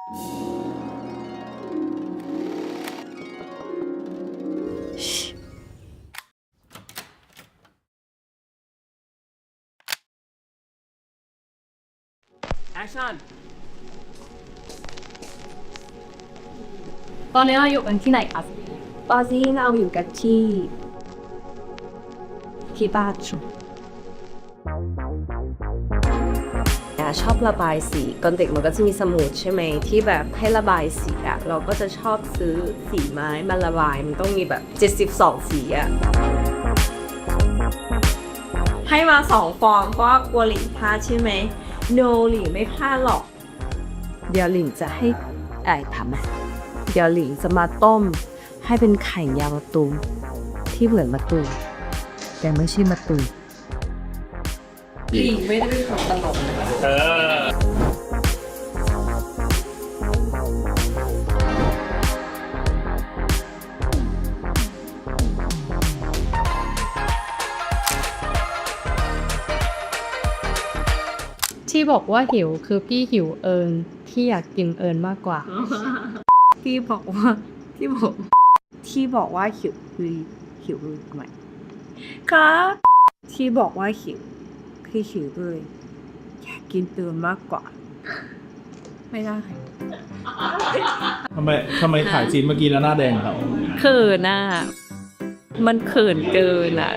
แอคชั่น ตอนนี้เราอยู่กันที่ไหนครับตอนนี้เราอยู่กันที่ที่บ้านอ่ ชอบระบายสีตอนเด็กมันก็จะมีสมุดใช่ไหมที่แบบให้ระบายสีอะเราก็จะชอบซื้อสีไม้มาระบายมันต้องมีแบบ 72 สีอะให้มาสองฟองเพราะว่ากลัวหลิงพลาดใช่ไหม no หลิงไม่พลาดหรอก เดี๋ยวหลิงจะให้ไอ้ทำอะเดี๋ยวหลิงจะมาต้ม ให้เป็นไข่ยางมะตูมที่เหมือนมะตูมแต่ไม่ใช่มะตูม หลิงไม่ได้เป็นคนตลกนะเออที่บอกว่าหิวคือพี่หิวเอิญที่อยากกินเอิญมากกว่า ที่บอกว่าที่บอกที่บอกว่าหิวคือหิวไหมครับที่บอกว่าหิว คือหิวเลยอยากกินเติมมากกว่า ไม่ได้ ทำไมทำไมถ่ายซีนเมื่อกี้แล้วหน้าแดงครับเขินอะ มันเขินเกินอะ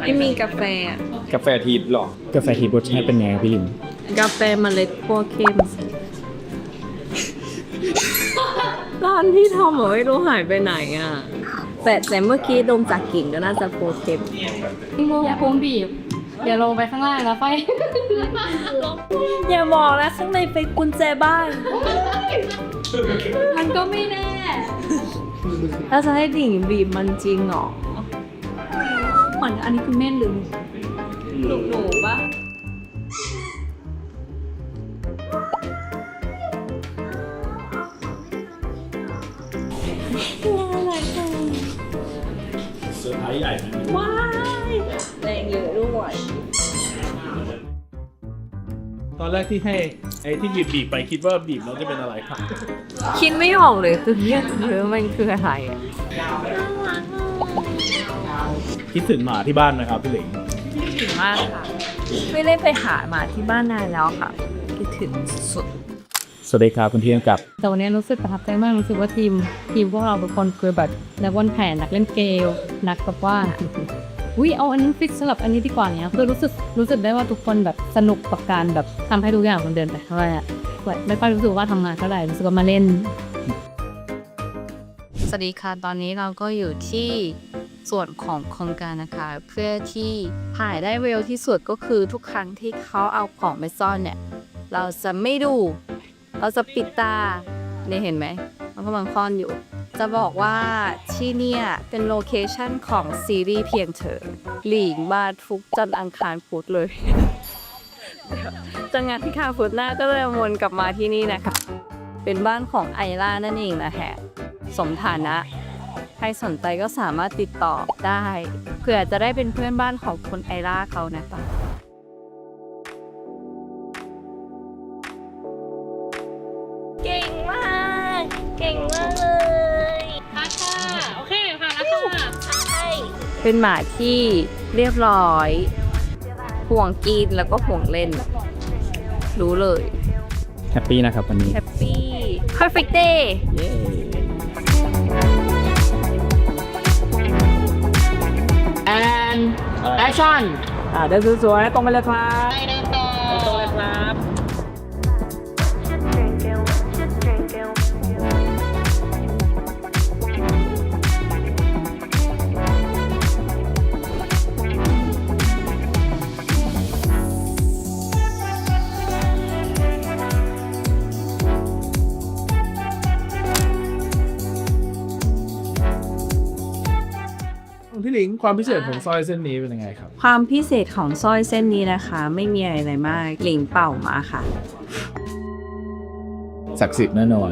ไม่มีกาแฟอะกาแฟทีหรอ กาแฟทีรสชาติเป็นไงพี่ลิมกาแฟเมล็ดคั่วเข้มร้านที่ทำอะไม่รู้หายไปไหนอะ แต่แต่เมื่อกี้ดมจากกลิ่นก็น่าจะคั่วเข้มอย่าพุงบีบ อย่าลงไปข้างล่างนะไฟ อย่าบอกนะข้างในเป็นกุญแจบ้าน มันก็ไม่แน่ แล้วจะให้ดิ่งบีบมันจริงเหรอเหมือนอันนี้คือเม่นหรือหนูหนูปะ อร์ไพรส์ใหญ่ไหมว้ายแรงเยอะด้วยตอนแรกที่ให้ไอ้ที่บีบบีบไปคิดว่าบีบแล้วจะเป็นอะไรครับคิดไม่ออกเลยคือเนี่ยหรือมันคืออะไรอะคิดถึงหมาที่บ้านไหมครับพี่หลิงถึงมากค่ะ ไม่ได้ไปหาหมาที่บ้านนานแล้วค่ะ คิดถึงสุด สวัสดีครับคุณเที่ยงกับ แต่วันนี้รู้สึกประทับใจมากรู้สึกว่าทีม ทีมพวกเราทุกคนคือแบบนักวางแผนนักเล่นเกมนักแบบว่าวิเอาอันนี้ฟิกสลับอันนี้ดีกว่าเนี้ยคือรู้สึกรู้สึกได้ว่าทุกคนแบบสนุกกับการแบบทำให้ทุกอย่างมันเดินไปเท่าไหร่อะแบบไม่ค่อยรู้สึกว่าทำงานเท่าไหร่รู้สึกว่ามาเล่น สวัสดีค่ะตอนนี้เราก็อยู่ที่ส่วนของโครงการนะคะ เพื่อที่ถ่ายได้เร็วที่สุดก็คือทุกครั้งที่เขาเอาของไปซ่อนเนี่ย เราจะไม่ดู เราจะปิดตาเนี่ยเห็นไหมมันกำลังซ่อนอยู่ จะบอกว่าที่เนี่ยเป็นโลเคชั่นของซีรีส์เพียงเธอหลีงมาทุกจันอังคารพุธเลยจังงานที่คาพุธหน้าก็เลยวนกลับมาที่นี่นะคะเป็นบ้านของไอล่านั่นเองนะฮะสมฐานะ ใครสนใจก็สามารถติดต่อได้เผื่อจะได้เป็นเพื่อนบ้านของคุณไอล่าเขานะคะ เป็นหมาที่เรียบร้อย ห่วงกินแล้วก็ห่วงเล่น รู้เลย แฮปปี้นะครับวันนี้ แฮปปี้ perfect day แอนแอคชั่นอ่าเดินสวยๆตรงไปเลยครับ พี่หลิงความพิเศษของสร้อยเส้นนี้เป็นยังไงครับ ความพิเศษของสร้อยเส้นนี้นะคะ ไม่มีอะไรมากหลิงเป่ามาค่ะ ศักดิ์สิทธิ์แน่นอน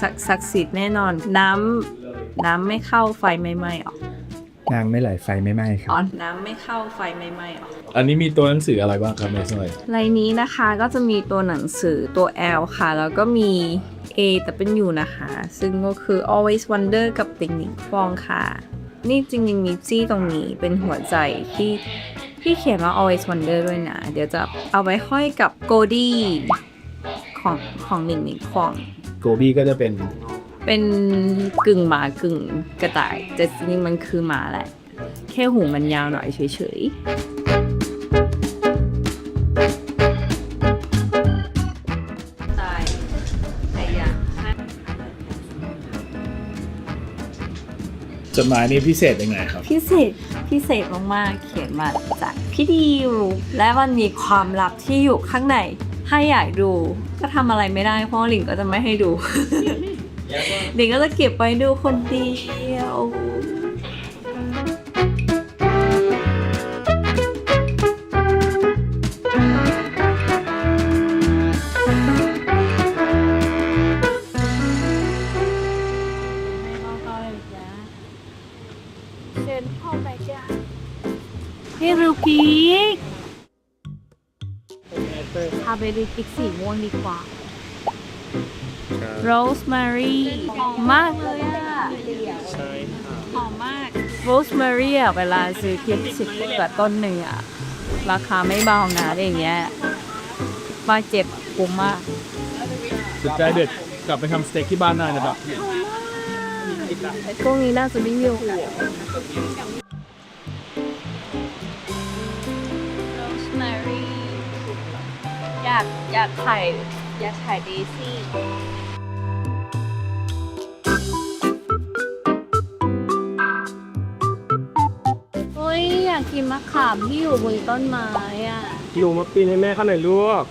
ศักศักดิ์สิทธิ์แน่นอน น้ำน้ำไม่เข้าไฟไม่ไหม้ออกนางไม่ไหลไฟไม่ไหม้ครัอ๋อน้ำไม่เข้าไฟไม่ไหม้ออก อันนี้มีตัวหนังสืออะไรบ้างครับในสร้อยลายนี้นะคะก็จะมีตัวหนังสือตัว L ค่ะ แล้วก็มี A W นะคะ ซึ่งก็คือ always wonder กับติงหนิงฟองค่ะ นี่จริงๆมีจี้ตรงนี้เป็นหัวใจที่ที่เขียนว่า always wonder ด้วยนะ เดี๋ยวจะเอาไว้ห้อยกับโกดี้ของของหนิงหนิงฟองโกบี้ก็จะเป็นเป็นกึ่งหมากึ่งกระต่าย แต่จริงๆมันคือหมาแหละ แค่หูมันยาวหน่อยเฉยๆ จดหมายนี้พิเศษยังไงครับ พิเศษพิเศษมากๆ เขียนมาจากพี่ดิวและมันมีความลับที่อยู่ข้างในถ้าอยากดู ก็ทำอะไรไม่ได้เพราะว่าหลิงก็จะไม่ให้ดู หลิงก็จะเก็บไว้ดูคนเดียว ให้รูปีกพาไปดูพริกสีม่วงดีกว่า โรสแมรี่หอมมากเลยอะใช่หอมมาก โรสแมรี่อะเวลาซื้อเทียบสิบเกิดต้นหนึ่งอะราคาไม่เบานะอะไรอย่างเงี้ยมาเจ็บคุ้มมากสุดใจเด็ดกลับไปทำสเต็กที่บ้านได้นะครับ พวกนี้น่าจะไม่มีหัวโรากอยากถ่ายอยากถ่ายเดซี่เฮ้ยอยากกินมะขามที่อยู่บนต้นไม้อะหนูมาปีนให้แม่เขาหน่อยลูก